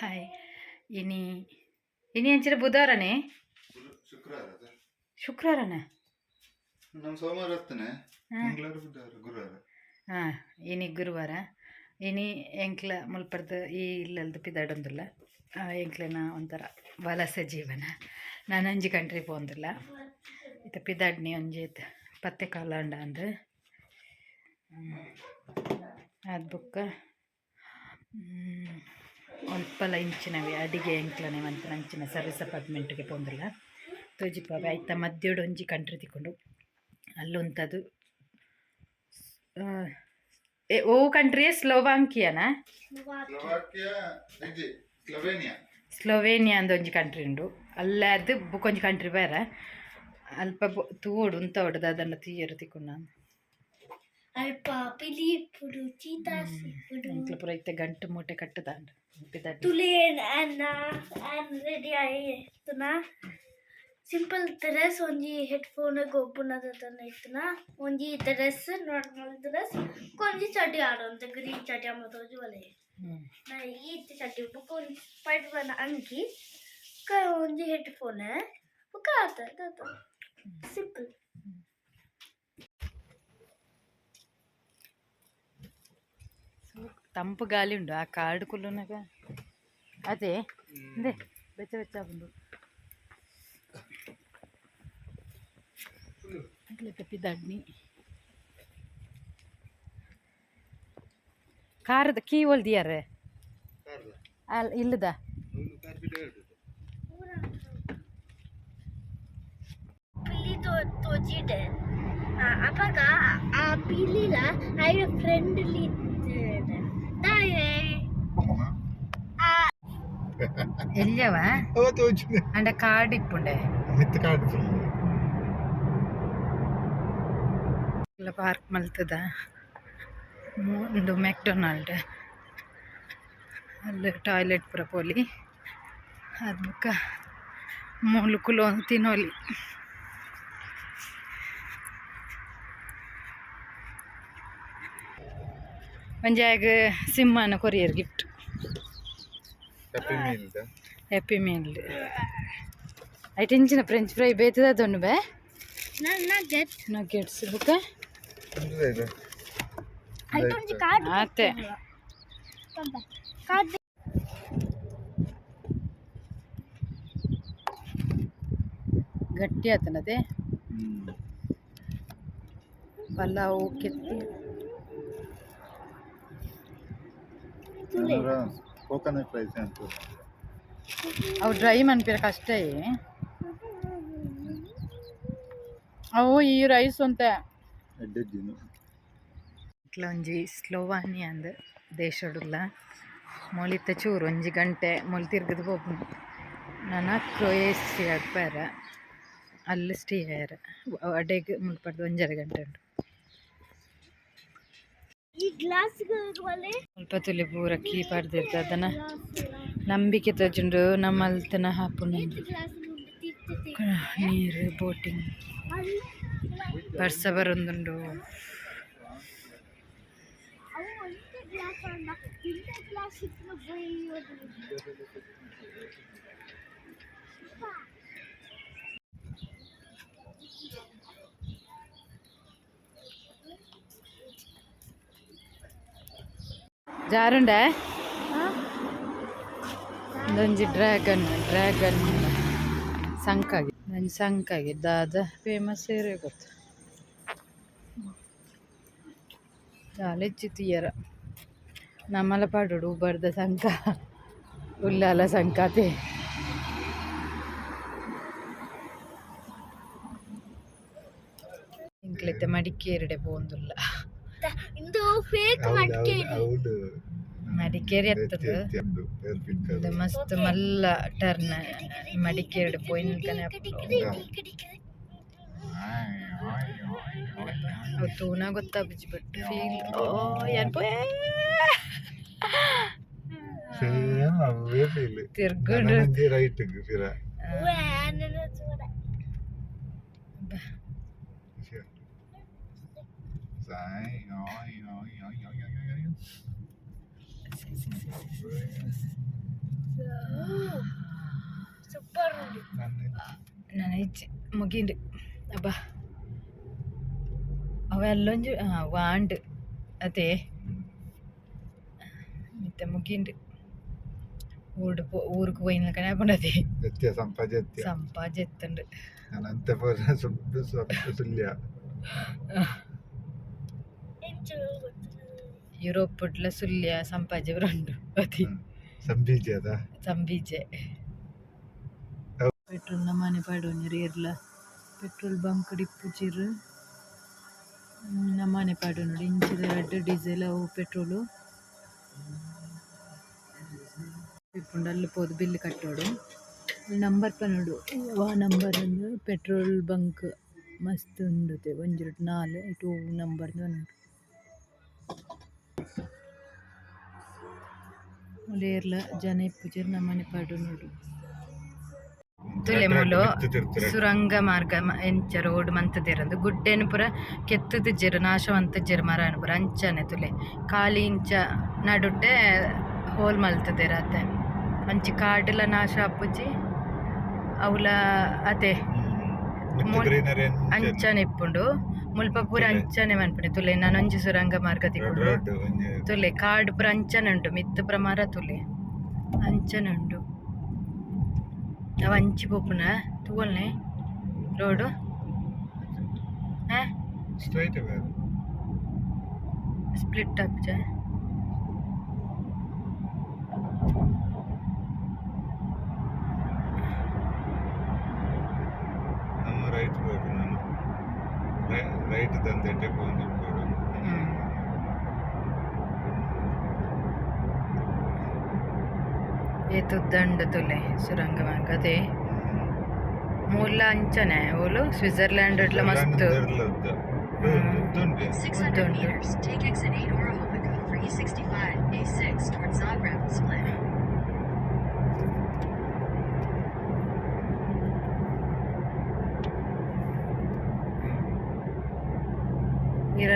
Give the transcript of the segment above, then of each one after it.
Hi ಇನಿ ಇನಿ ಶುಕ್ರವಾರ. ಅದು. ಶುಕ್ರವಾರನೇ? ನಮ್ಮ ಸೋಮವಾರ ಮಂಗಳವಾರ ಬುಧವಾರ ಗುರುವಾರ. ಹಾಂ ಇನಿ ಗುರುವಾರ. ಇನಿ ಎಂಕ್ಲ ಮುಲ್ಪರ್ದು ಈ ಇಲ್ಲಲ್ದು ಪಿದಾಡೊಂದಿಲ್ಲ. ಎಂಕ್ಲೆನ ಒಂಥರ ವಲಸೆ ಜೀವನ. ನಾನು ಅಂಜಿ ಕಂಟ್ರಿ ಪೋಂದಿಲ್ಲ. ಇತ್ತ ಪಿದಾಡ್ನಿ ಒಂಜಿ ಪತ್ತೆ ಕಾಲ ಅಂಡ ಅಂದು ಅದು ಬುಕ್ಕ ಒಲ್ಪಲ ಇಂಚಿನವೆ ಅಡಿಗೆ ಎಂಕ್ಲನೆ ಮಂತ ಅಂಚಿನ ಸರ್ವಿಸ್ ಅಪಾರ್ಟ್ಮೆಂಟ್ಗೆ ಪೋಂದಿಲ್ಲ ತೋಜಿಪಾವೆ ಆಯ್ತಾ ಮದ್ಯೋಡು ಒಂಜಿ ಕಂಟ್ರಿ ತಿಕ್ಕೊಂಡು. ಅಲ್ಲೊಂಥದ್ದು ಏ ಓ ಕಂಟ್ರಿ ಸ್ಲೋವಾಂಕಿಯಾನ ಸ್ಲೋವೇನಿಯಾ ಅಂದ ಒಂಜಿ ಕಂಟ್ರಿ ಉಂಡು. ಅಲ್ಲ ಅದು ಬುಕ್ಕೊಂಜಿ ಕಂಟ್ರಿ ಬೇರೆ. ಅಲ್ಪ ಬೊ- ತೂವೋಡು ಉಂತ ಹೊಡೆದು ಅದನ್ನು ತೀಯರು ತಿಕ್ಕೊಂಡು ಪಿಲಿ ಪುಡು ಚೀತಾಸಿ ಪುಡು ಎಂಕ್ಲ ಪುರ ಇತ್ತೆ ಗಂಟು ಮೂಟೆ ಕಟ್ಟದಾಂಡ ಪಿದಾಡಿ ತುಲೇನ್ ಅನ್ನ ಅನ್ನ ರೆಡಿ ಆಯ್ತುನ ಸಿಂಪಲ್ ಡ್ರೆಸ್ ಒಂಜಿ ಹೆಡ್ಫೋನ್ ಗೊಬ್ಬುನದ ಇತ್ತುನ ಒಂಜಿ ಡ್ರೆಸ್ ನಾರ್ಮಲ್ ಡ್ರೆಸ್ ಕೊಂಜಿ ಚಟಿ ಆಡೋಂತ ಗ್ರೀನ್ ಚಟಿ ಅಮ್ಮ ತೋಜು ಒಲೆ ಹ್ಞೂ ನಾ ಈ ಚಟಿ ಬುಕ್ ಒಂಜಿ ಸ್ಪೈಟ್ ಬನ್ನ ಅಂಗಿ ಕ ಒಂಜಿ ಹೆಡ್ಫೋನ್ ಬುಕ್ಕ ಆತ ಸಿಂಪಲ್ ತಂಪು ಗಾಳಿ ಉಂಡು ಆ ಕಾರ್ಡ್ ಕುಲ್ಲುನಾಗ. ಅದೇ ಅದೇ ಬೆಚ್ಚ ಬೆಚ್ಚ ಬಂದು. ಅಟ್ಲೆ ಕಾರದ ಕೀ ಹೊಲ್ದಿಯಾರೆ ಅಲ್ಲ ಇಲ್ಲದ? ಅವಾಗ ಆ ಪಿಲಿಲ ಐ ಫ್ರೆಂಡ್ಲಿ എല്ലവാ അന്റെ കാർഡ് ഇപ്പുണ്ടേ പാർക്ക് മലത്തതാ ഉണ്ട് മെക്ഡൊണാൾഡ് ಅಲ್ಲಿ ಟಾಯ್ಲೆಟ್ ಬರಪೋಲಿ ಅದಕ್ಕೆ ಕುಲೋ ತಿನ್ನೋಲಿ ಒಂಜಾಗ ಸಿಂಹನ ಕೊರಿಯರ್ ಗಿಫ್ಟ್. ಹ್ಯಾಪಿ ಮೀಲ್ ಐಟ್ ಇಂಚಿನ ಐಟೆಂಚಿನ ಫ್ರೆಂಚ್ ಫ್ರೈ ಬೇತದ ದೊಣ್ಣು ಬೇ ನಗೆಟ್ಸ್ ಬುಕ್ಕ ಆತೆ ಗಟ್ಟಿ ಆತನದೇ? ಪಲಾವು ಕೆತ್ತಿ. ಕೋಕೋನಟ್ ರೈಸ್ ಅಂತ. ಅವು ಡ್ರೈ ಮನ್ಪಿರ ಕಷ್ಟ ಅವು ಈ ರೈಸ್ ಅಂತ. ಎಡ್ಡೆಜ್ಜಿನು ಇಟ್ಲ ಒಂಜಿ ಸ್ಲೋವಾನಿ ಅಂದ್ ದೇಶಡುಲ್ಲ ಮೊಳಿತ ಚೂರು ಒಂಜಿ ಗಂಟೆ ಮೊಲಿ ತಿರ್ಗದು ಹೋಗ್ನು ನನ್ನ ಕ್ರೋಯೇಸಿ ಅಡ್ಪಾರ ಅಲ್ಲಿ ಸ್ಟೇ ಅಡೆಗೆ ಮುಲ್ಪಡ್ದು ಒಂಜರ ಗಂಟೆ ಉಂಟು. ಸ್ವಲ್ಪ ತುಲಿ ಪೂರ ಕೀ ಪಡ್ದಿರ್ತ ಅದನ್ನ ನಂಬಿಕೆ ತಜುಂಡು ನಮ್ಮಲ್ತನ ಹಾಪುನ ಗ್ಲಾಸ್ ನೀರು ಬೋಟಿಂಗ್ ಬರ್ಸ ಬರೊಂದುಂಡು ಅವು ಒಂದೇ ಗ್ಲಾಸ್ ಜಾರುಂಡೆ? ಒಂದೊಂಜಿ ಡ್ರ್ಯಾಗನ್ ಡ್ರ್ಯಾಗನ್ ಸಂಕಾಗಿ ಒಂಜಿ ಸಂಕಾಗಿ ದಾದ ಫೇಮಸ್ ಏರಿಯ ಗೊತ್ತು. ಜಾಲೆಜ್ಜಿ ತೀಯರ ನಮ್ಮಲ ಪಾಡುಡು ಬರ್ದ ಸಂಕ ಉಲ್ಲಾಲ ಸಂಕಾತೆ. ಇಂಕ್ಲೆತ್ತೆ ಮಡಿಕೇರಿಡೆ ಪೋಂದುಲ್ಲ ಫೇಕ್ ಮಡಿಕೆ ಹೌದು ಮಡಿಕೇರಿ. ಎತ್ತದು ಇದು ಮಸ್ತ್ ಮಲ್ಲ ಟರ್ನ್ ಮಡಿಕೇರಿ ಪೋಯಿನ್ಕನೆ ತೂನ ಗೊತ್ತಾ ಬಟ್ ಫೀಲ್ ಓ ಏನ್ ಪೋಯ್ ಸೇಮ್ ಅವೇ ಫೀಲ್ ತಿರ್ಗೊಂಡು ರೈಟ್ ಫಿರ Ay, ay, ay, ay, ay, ay, ay. Super నన్నైచ్చి ముగిండు అబ్బా అవెల్లంజు వాండు అదే మిత్త ముగిండు ఊడు ఊరుకు పోయినాకనే అప్పుడు అది సంపాదిస్తుంది సంపాదిస్తుంది అంతే సుల్య ಯುರೋಪ್ಡ್ಲ ಸುಲ್ಯ ಸಂಪಾಜೆ ಬರಂಡು ಅತಿ ಸಂಬೀಜದ ಸಂಬೀಜೆ ಪೆಟ್ರೋಲ್ ನಮ್ಮನೆ ಪಾಡೋನಿರು ಇರ್ಲ. ಪೆಟ್ರೋಲ್ ಬಂಕ್ ಡಿಪ್ಪುಜಿರು ನಮ್ಮನೆ ಪಾಡು ನೋಡಿ ಇಂಚಿದ ರೆಡ್ ಡೀಸೆಲ್ ಅವು ಪೆಟ್ರೋಲು. ಇಪ್ಪುಂಡು ಅಲ್ಲಿ ಪೋದು ಬಿಲ್ ಕಟ್ಟೋಡು. ನಂಬರ್ ಪನೋಡು ವಾ ನಂಬರ್ ಒಂದು ಪೆಟ್ರೋಲ್ ಬಂಕ್ ಮಸ್ತ್ ಉಂಡುತೆ. ಒಂಜಿ ನಾಲ್ ಟೂ ನಂಬರ್ ನೋಡು. ಉಲೇರ್ಲ ಜನ ಇಪ್ಪುಜರು ನಮ್ಮನೆ ಪಾಡು ನೋಡು. ತುಲೆ ಮೂಲು ಸುರಂಗ ಮಾರ್ಗ ಎಂಚ ರೋಡ್ ಮಂತದಿರಂದು. ಗುಡ್ಡೆನು ಪುರ ಕೆತ್ತದ ಜಿರ ನಾಶವಂತ ಜಿರ ಮರ ಪುರ ಅಂಚನೆ ತುಲೆ. ಖಾಲಿ ಇಂಚ ನಡುಟೆ ಹೋಲ್ ಮಲ್ತದಿರ ಅತೆ ಅಂಚಿ ಕಾಡೆಲ್ಲ ನಾಶ ಅಪ್ಪುಜಿ ಅವಲ ಅತೆ. ಅಂಚನೆ ಇಪ್ಪುಂಡು. ಮುಲ್ಪ ಪೂರ ಅಂಚನೆ ಮನ್ಪುನೆ ತುಲೆ ನನೊಂಜಿ ಸುರಂಗ ಮಾರ್ಗ ತಿಕ್ಕುಂಡು. ತುಲೆ ಕಾಡ್ ಪುರ ಅಂಚನೆ ಉಂಟು ಮಿತ್ತು ಪುರ ಮರ ತುಲೆ ಅಂಚನೆ ಉಂಡು ಅವ ಅಂಚಿ ಪೋಪುನ ತಗೊಳ್ನೆ ರೋಡು ಸ್ಪ್ಲಿಟ್ ಅಪ್ಚ ನಮ್ಮ ರೈಟ್ ಬೇಕು ನಾನು ರೈಟ್ ತಂದೆ ಪೋಂದು ಕೊಡು ಏತು ದಂಡ ತುಲೆ ಸುರಂಗ ಮಾರ್ಗ ಅದೇ ಮೂಲ ಅಂಚನೆ ಓಲು ಸ್ವಿಟ್ಜರ್ಲ್ಯಾಂಡ್ ಇಟ್ಲ ಮಸ್ತ್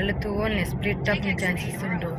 వెళుతూ ఓన్లీ స్ప్లిట్ అప్ ఛాన్సెస్ ఉండవు